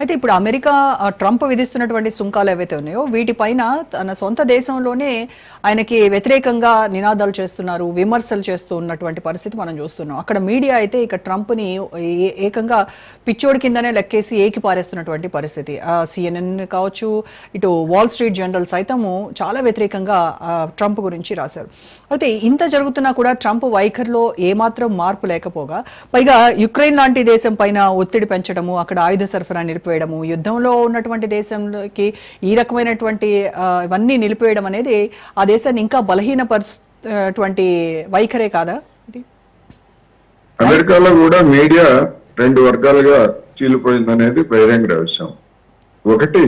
అయితే ఇప్పుడు America Trump విధిస్తున్నటువంటి సుంకాలు ఏవైతే ఉన్నాయో వీటిపైన తన సొంత దేశంలోనే ఆయనకి వ్యతిరేకంగా నినాదాలు చేస్తున్నారు విమర్శలు చేస్తూ ఉన్నటువంటి పరిస్థితి మనం చూస్తున్నాం. అక్కడ మీడియా అయితే ఇక ట్రంప్ని ఏ- ఏకంగా పిచ్చోడి కిందనే లెక్కేసి ఏకి పారేస్తున్నటువంటి పరిస్థితి. సిఎన్ఎన్ కావచ్చు ఇటు వాల్ స్ట్రీట్ జర్నల్ సైతము చాలా వ్యతిరేకంగా ట్రంప్ గురించి రాశారు. అయితే ఇంత జరుగుతున్నా కూడా ట్రంప్ వైఖరిలో ఏమాత్రం మార్పు లేకపోగా పైగా యుక్రెయిన్ లాంటి దేశం పైన ఒత్తిడి పెంచడము అక్కడ ఆయుధ సరఫరా నిలిపివేయడము యుద్ధంలో ఉన్నటువంటి దేశంలోకి ఈ రకమైనటువంటి ఇవన్నీ నిలిపివేయడం అనేది ఆ దేశాన్ని ఇంకా బలహీనపరుస్తున్నటువంటి వైఖరే కాదా ఇది? అమెరికాలో కూడా మీడియా రెండు వర్గాలుగా చీలిపోయింది అనేది బహిరంగ రహస్యం ఒకటి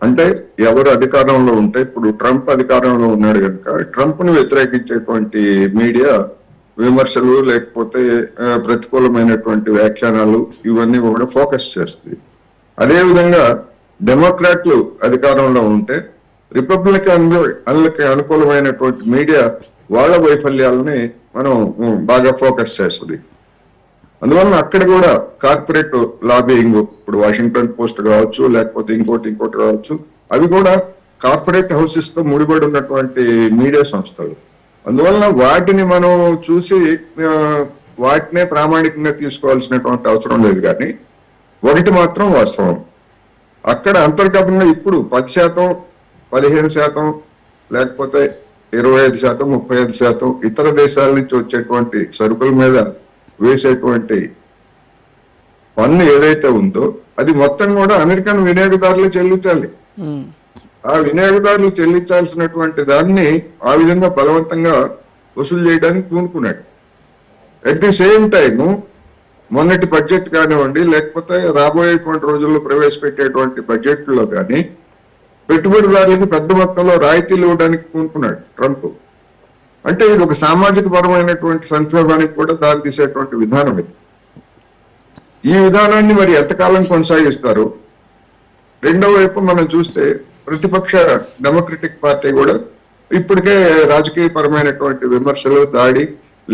అంటే ఎవరు అధికారంలో ఉంటే ఇప్పుడు ట్రంప్ అధికారంలో ఉన్నాడు కనుక ట్రంప్ను వ్యతిరేకించేటువంటి మీడియా విమర్శలు లేకపోతే ప్రతికూలమైనటువంటి వ్యాఖ్యానాలు ఇవన్నీ కూడా ఫోకస్ చేస్తుంది. అదేవిధంగా డెమోక్రాట్లు అధికారంలో ఉంటే రిపబ్లికన్ అన్లకి అనుకూలమైనటువంటి మీడియా వాళ్ళ వైఫల్యాలని మనం బాగా ఫోకస్ చేస్తుంది. అందువలన అక్కడ కూడా కార్పొరేట్ లాబింగ్ ఇప్పుడు వాషింగ్టన్ పోస్ట్ కావచ్చు లేకపోతే ఇంకోటి ఇంకోటి కావచ్చు అవి కూడా కార్పొరేట్ హౌసెస్తో ముడిపడి ఉన్నటువంటి మీడియా సంస్థలు. అందువలన వాటిని మనం చూసి వాటినే ప్రామాణికంగా తీసుకోవాల్సినటువంటి అవసరం లేదు కానీ ఒకటి మాత్రం వాస్తవం. అక్కడ అంతర్గతంగా ఇప్పుడు పది శాతం పదిహేను శాతం లేకపోతే ఇరవై ఐదు శాతం ముప్పై ఐదు శాతం ఇతర దేశాల నుంచి వచ్చేటువంటి సరుకుల మీద వేసేటువంటి పన్ను ఏదైతే ఉందో అది మొత్తం కూడా అమెరికన్ వినియోగదారులు చెల్లించాలి. ఆ వినియోగదారులు చెల్లించాల్సినటువంటి దాన్ని ఆ విధంగా బలవంతంగా వసూలు చేయడానికి పూనుకున్నాడు అట్ ది సేమ్ టైం మొన్నటి బడ్జెట్ కానివ్వండి లేకపోతే రాబోయేటువంటి రోజుల్లో ప్రవేశపెట్టేటువంటి బడ్జెట్లో కానీ పెట్టుబడిదారులకు పెద్ద మొత్తంలో రాయితీలు ఇవ్వడానికి పూనుకున్నాడు ట్రంప్. అంటే ఇది ఒక సామాజిక పరమైనటువంటి సంక్షోభానికి కూడా దారి తీసేటువంటి విధానం ఇది. ఈ విధానాన్ని మరి ఎంతకాలం కొనసాగిస్తారు? రెండో వైపు మనం చూస్తే ప్రతిపక్ష డెమోక్రటిక్ పార్టీ కూడా ఇప్పటికే రాజకీయ పరమైనటువంటి విమర్శలు దాడి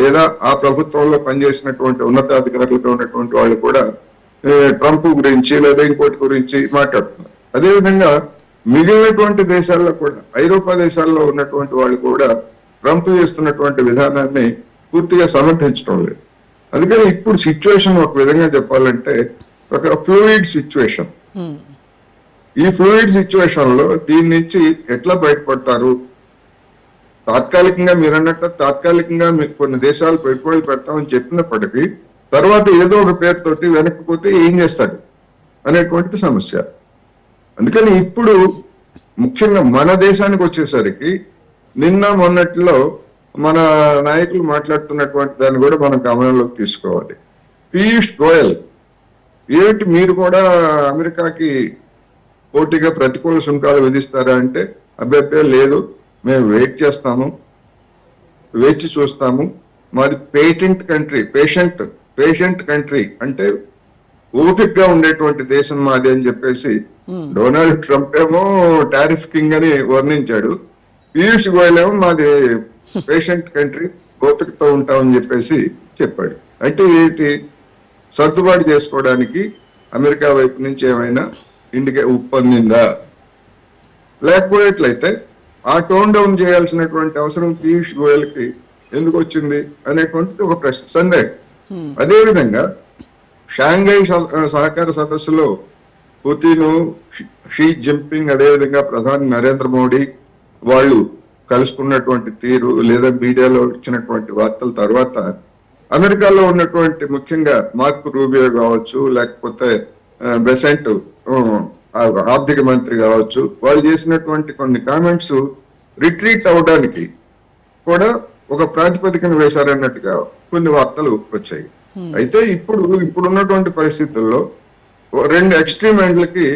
లేదా ఆ ప్రభుత్వంలో పనిచేసినటువంటి ఉన్నతాధికారులతో ఉన్నటువంటి వాళ్ళు కూడా ట్రంప్ గురించి లేదా ఇంకోటి గురించి మాట్లాడుతున్నారు. అదేవిధంగా మిగిలినటువంటి దేశాల్లో కూడా ఐరోపా దేశాల్లో ఉన్నటువంటి వాళ్ళు కూడా ట్రంప్ చేస్తున్నటువంటి విధానాన్ని పూర్తిగా సమర్థించడం లేదు. అందుకని ఇప్పుడు సిచ్యువేషన్ ఒక విధంగా చెప్పాలంటే ఒక ఫ్లూయిడ్ సిచ్యువేషన్. ఈ ఫ్లూయిడ్ సిచ్యువేషన్లో దీని నుంచి ఎట్లా బయటపడతారు? తాత్కాలికంగా మీరు అన్నట్టు తాత్కాలికంగా మీకు కొన్ని దేశాలు పెట్టుబడులు పెడతామని చెప్పినప్పటికీ తర్వాత ఏదో ఒక పేరుతోటి వెనక్కిపోతే ఏం చేస్తాడు అనేటువంటిది సమస్య. అందుకని ఇప్పుడు ముఖ్యంగా మన దేశానికి వచ్చేసరికి నిన్న మొన్నట్లో మన నాయకులు మాట్లాడుతున్నటువంటి దాన్ని కూడా మనం గమనంలోకి తీసుకోవాలి. పీయూష్ గోయల్ ఏమిటి మీరు కూడా అమెరికాకి పోటీగా ప్రతికూల సుంకాలు విధిస్తారా అంటే అభ్యర్థి లేదు. మేము వెయిట్ చేస్తాము వేచి చూస్తాము. మాది patent country patient patient country అంటే ఓపిక్గా ఉండేటువంటి దేశం మాది అని చెప్పేసి డొనాల్డ్ ట్రంప్ ఏమో టారిఫ్ కింగ్ అని వర్ణించాడు. పీయూష్ గోయల్ ఏమో మాది పేషెంట్ కంట్రీ ఓపికతో ఉంటామని చెప్పేసి చెప్పాడు. అంటే ఏంటి? సర్దుబాటు చేసుకోవడానికి అమెరికా వైపు నుంచి ఏమైనా ఇండికే ఉప్పొందిందా లేకపోయేట్లయితే ఆ టోన్ డౌన్ చేయాల్సినటువంటి అవసరం పీయూష్ గోయల్కి ఎందుకు వచ్చింది అనేటువంటిది ఒక ప్రశ్న సందేహం. అదే విధంగా షాంఘై సహ- సహకార సదస్సులో పుతిన్ షీ జింపింగ్ అదేవిధంగా ప్రధాని నరేంద్ర మోడీ వాళ్ళు కలుసుకున్నటువంటి తీరు లేదా మీడియాలో ఇచ్చినటువంటి వార్తల తర్వాత అమెరికాలో ఉన్నటువంటి ముఖ్యంగా మార్క్ రూబియో కావచ్చు లేకపోతే బెసెంట్ ఆర్థిక మంత్రి కావచ్చు వాళ్ళు చేసినటువంటి కొన్ని కామెంట్స్ రిట్రీట్ అవడానికి కూడా ఒక ప్రాతిపదికన వేశారన్నట్టుగా కొన్ని వార్తలు వచ్చాయి. అయితే ఇప్పుడు ఇప్పుడు ఉన్నటువంటి పరిస్థితుల్లో రెండు ఎక్స్ట్రీమ్ ఎండ్లకి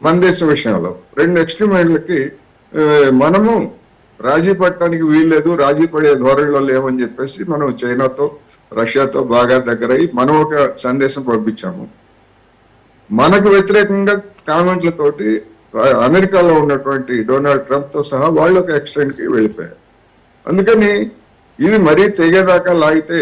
మన దేశం విషయంలో రెండు ఎక్స్ట్రీమ్ ఎండ్లకి మనము రాజీ పడటానికి వీల్లేదు రాజీ పడే ధోరణిలో లేవని చెప్పేసి మనం చైనాతో రష్యాతో బాగా దగ్గరై మనం ఒక సందేశం పంపించాము. మనకు వ్యతిరేకంగా కామెంట్లతోటి అమెరికాలో ఉన్నటువంటి డొనాల్డ్ ట్రంప్తో సహా వాళ్ళు ఒక ఎక్స్టెంట్కి వెళ్ళిపోయారు. అందుకని ఇది మరీ తెగేదాకా లాగితే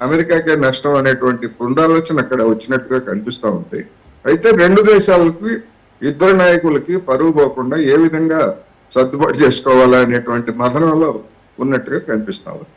అమెరికాకే నష్టం అనేటువంటి పునరాలోచన అక్కడ వచ్చినట్టుగా కనిపిస్తా ఉంది. అయితే రెండు దేశాలకి ఇద్దరు నాయకులకి పరువు పోకుండా ఏ విధంగా సర్దుబాటు చేసుకోవాలా అనేటువంటి మదనంలో ఉన్నట్టుగా కనిపిస్తా ఉంది.